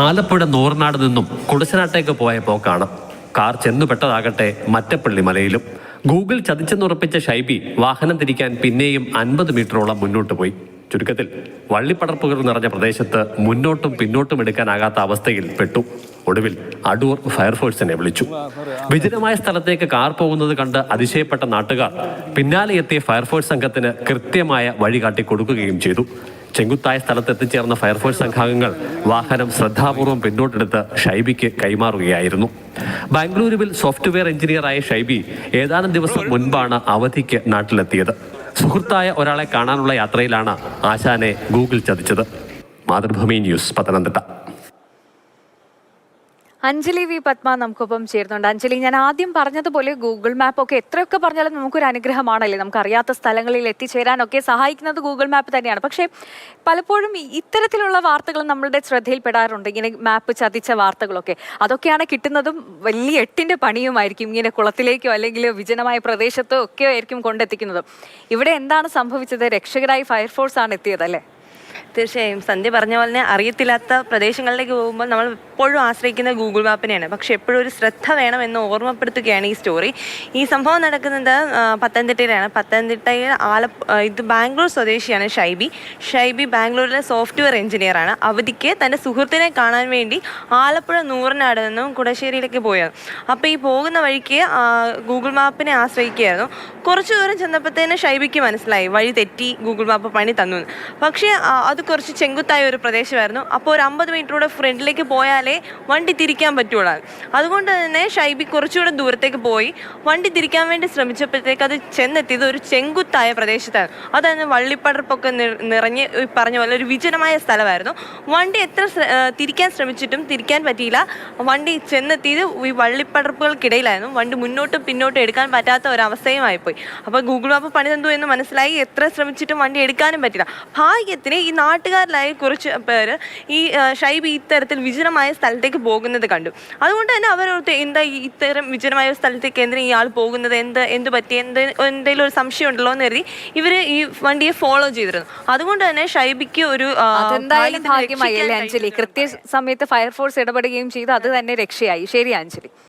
ആലപ്പുഴ നൂർനാട് നിന്നും കുടശനാട്ടേക്ക് പോയ പോക്കാണ്. കാർ ചെന്നുപെട്ടതാകട്ടെ മറ്റപ്പള്ളി മലയിലും. ഗൂഗിൾ ചതിച്ചെന്നുറപ്പിച്ച ഷൈബി വാഹനം തിരിക്കാൻ പിന്നെയും അൻപത് മീറ്ററോളം മുന്നോട്ട് പോയി. ചുരുക്കത്തിൽ വള്ളിപ്പടർപ്പുകൾ നിറഞ്ഞ പ്രദേശത്ത് മുന്നോട്ടും പിന്നോട്ടും എടുക്കാനാകാത്ത അവസ്ഥയിൽ പെട്ടു. ഒടുവിൽ അടൂർ ഫയർഫോഴ്സിനെ വിളിച്ചു. വിജനമായ സ്ഥലത്തേക്ക് കാർ പോകുന്നത് കണ്ട് അതിശയപ്പെട്ട നാട്ടുകാർ പിന്നാലെ എത്തിയ ഫയർഫോഴ്സ് സംഘത്തിന് കൃത്യമായ വഴി കാട്ടി കൊടുക്കുകയും ചെയ്തു. ചെങ്കുത്തായ സ്ഥലത്ത് എത്തിച്ചേർന്ന ഫയർഫോഴ്സ് സംഘാംഗങ്ങൾ വാഹനം ശ്രദ്ധാപൂർവം പിന്നോട്ടെടുത്ത് ഷൈബിക്ക് കൈമാറുകയായിരുന്നു. ബാംഗ്ലൂരുവിൽ സോഫ്റ്റ്വെയർ എഞ്ചിനീയറായ ഷൈബി ഏതാനും ദിവസം മുൻപാണ് അവധിക്ക് നാട്ടിലെത്തിയത്. സുഹൃത്തായ ഒരാളെ കാണാനുള്ള യാത്രയിലാണ് ആശാനെ ഗൂഗിൾ ചതിച്ചത്. മാതൃഭൂമി ന്യൂസ് പത്തനംതിട്ട. അഞ്ജലി വി പത്മ നമുക്കൊപ്പം ചേരുന്നുണ്ട്. അഞ്ജലി ഞാൻ ആദ്യം പറഞ്ഞതുപോലെ ഗൂഗിൾ മാപ്പ് ഒക്കെ എത്രയൊക്കെ പറഞ്ഞാലും നമുക്കൊരു അനുഗ്രഹമാണല്ലേ? നമുക്ക് അറിയാത്ത സ്ഥലങ്ങളിൽ എത്തിച്ചേരാനൊക്കെ സഹായിക്കുന്നത് ഗൂഗിൾ മാപ്പ് തന്നെയാണ്. പക്ഷേ പലപ്പോഴും ഇത്തരത്തിലുള്ള വാർത്തകൾ നമ്മളുടെ ശ്രദ്ധയിൽപ്പെടാറുണ്ട്. ഇങ്ങനെ മാപ്പ് ചതിച്ച വാർത്തകളൊക്കെ. അതൊക്കെയാണ് കിട്ടുന്നതും വലിയ എട്ടിന്റെ പണിയുമായിരിക്കും. ഇങ്ങനെ കുളത്തിലേക്കോ അല്ലെങ്കിൽ വിജനമായ പ്രദേശത്തോ ഒക്കെ ആയിരിക്കും കൊണ്ടെത്തിക്കുന്നത്. ഇവിടെ എന്താണ് സംഭവിച്ചത്? രക്ഷകരായി ഫയർഫോഴ്സാണ് എത്തിയത് അല്ലേ? തീർച്ചയായും. സന്ധ്യ പറഞ്ഞ പോലെ അറിയത്തില്ലാത്ത പ്രദേശങ്ങളിലേക്ക് പോകുമ്പോൾ നമ്മൾ എപ്പോഴും ആശ്രയിക്കുന്ന ഗൂഗിൾ മാപ്പിനെയാണ്. പക്ഷെ എപ്പോഴും ഒരു ശ്രദ്ധ വേണമെന്ന് ഓർമ്മപ്പെടുത്തുകയാണ് ഈ സ്റ്റോറി. ഈ സംഭവം നടക്കുന്നത് പത്തനംതിട്ടയിലാണ്. പത്തനംതിട്ടയിൽ ആലപ്പ ഇത് ബാംഗ്ലൂർ സ്വദേശിയാണ് ഷൈബി. ഷൈബി ബാംഗ്ലൂരിലെ സോഫ്റ്റ്വെയർ എഞ്ചിനീയറാണ് അവധിക്ക് തന്റെ സുഹൃത്തിനെ കാണാൻ വേണ്ടി ആലപ്പുഴ നൂറിനാട് നിന്നും കുടശ്ശേരിയിലേക്ക് പോയത് അപ്പോൾ ഈ പോകുന്ന വഴിക്ക് ഗൂഗിൾ മാപ്പിനെ ആശ്രയിക്കുകയായിരുന്നു. കുറച്ച് ദൂരം ചെന്നപ്പോഴത്തേന് ഷൈബിക്ക് മനസ്സിലായി. വഴി തെറ്റി ഗൂഗിൾ മാപ്പ് പണി തന്നു പക്ഷേ അത് കുറച്ച് ചെങ്കുത്തായ ഒരു പ്രദേശമായിരുന്നു. അപ്പോൾ ഒരു അമ്പത് മീറ്ററൂടെ ഫ്രണ്ടിലേക്ക് പോയാലേ വണ്ടി തിരിക്കാൻ പറ്റുള്ളൂ അതുകൊണ്ട് തന്നെ ഷൈബി കുറച്ചുകൂടെ ദൂരത്തേക്ക് പോയി. വണ്ടി തിരിക്കാൻ വേണ്ടി ശ്രമിച്ചപ്പോഴത്തേക്ക് അത് ചെന്നെത്തിയത് ഒരു ചെങ്കുത്തായ പ്രദേശത്താണ്. അതായത് വള്ളിപ്പടർപ്പൊക്കെ നിറഞ്ഞ് പറഞ്ഞ പോലെ ഒരു വിജനമായ സ്ഥലമായിരുന്നു. വണ്ടി എത്ര തിരിക്കാൻ ശ്രമിച്ചിട്ടും തിരിക്കാൻ പറ്റിയില്ല. വണ്ടി ചെന്നെത്തിയത് ഈ വള്ളിപ്പടർപ്പുകൾക്കിടയിലായിരുന്നു. വണ്ടി മുന്നോട്ടും പിന്നോട്ടും എടുക്കാൻ പറ്റാത്ത ഒരവസ്ഥയുമായിപ്പോയി. അപ്പോൾ ഗൂഗിൾ മാപ്പ് പണി തന്നു എന്ന് മനസ്സിലായി. എത്ര ശ്രമിച്ചിട്ടും വണ്ടി എടുക്കാനും പറ്റില്ല ഭാഗ്യത്തിന് ഈ നാട്ടുകാരിലായ കുറച്ച് പേര് ഈ ഷൈബ് ഇത്തരത്തിൽ വിജനമായ സ്ഥലത്തേക്ക് പോകുന്നത് കണ്ടു. അതുകൊണ്ട് തന്നെ അവർ എന്താ ഈ ഇത്തരം വിജനമായ ഒരു സ്ഥലത്തേക്ക് എന്തിനാ ഇയാൾ പോകുന്നത്? എന്ത് എന്ത് പറ്റി? എന്ത് എന്തെങ്കിലും ഒരു സംശയം ഉണ്ടല്ലോ എന്ന് കരുതി ഇവർ ഈ വണ്ടിയെ ഫോളോ ചെയ്തിരുന്നു. അതുകൊണ്ട് തന്നെ ഷൈബിക്ക് ഒരു അതെന്തായാലും ഭാഗ്യമായി അല്ലേ അഞ്ജലി. കൃത്യ സമയത്ത് ഫയർഫോഴ്സ് ഇടപെടുകയും ചെയ്തു. അത് തന്നെ രക്ഷയായി. ശരി അഞ്ജലി.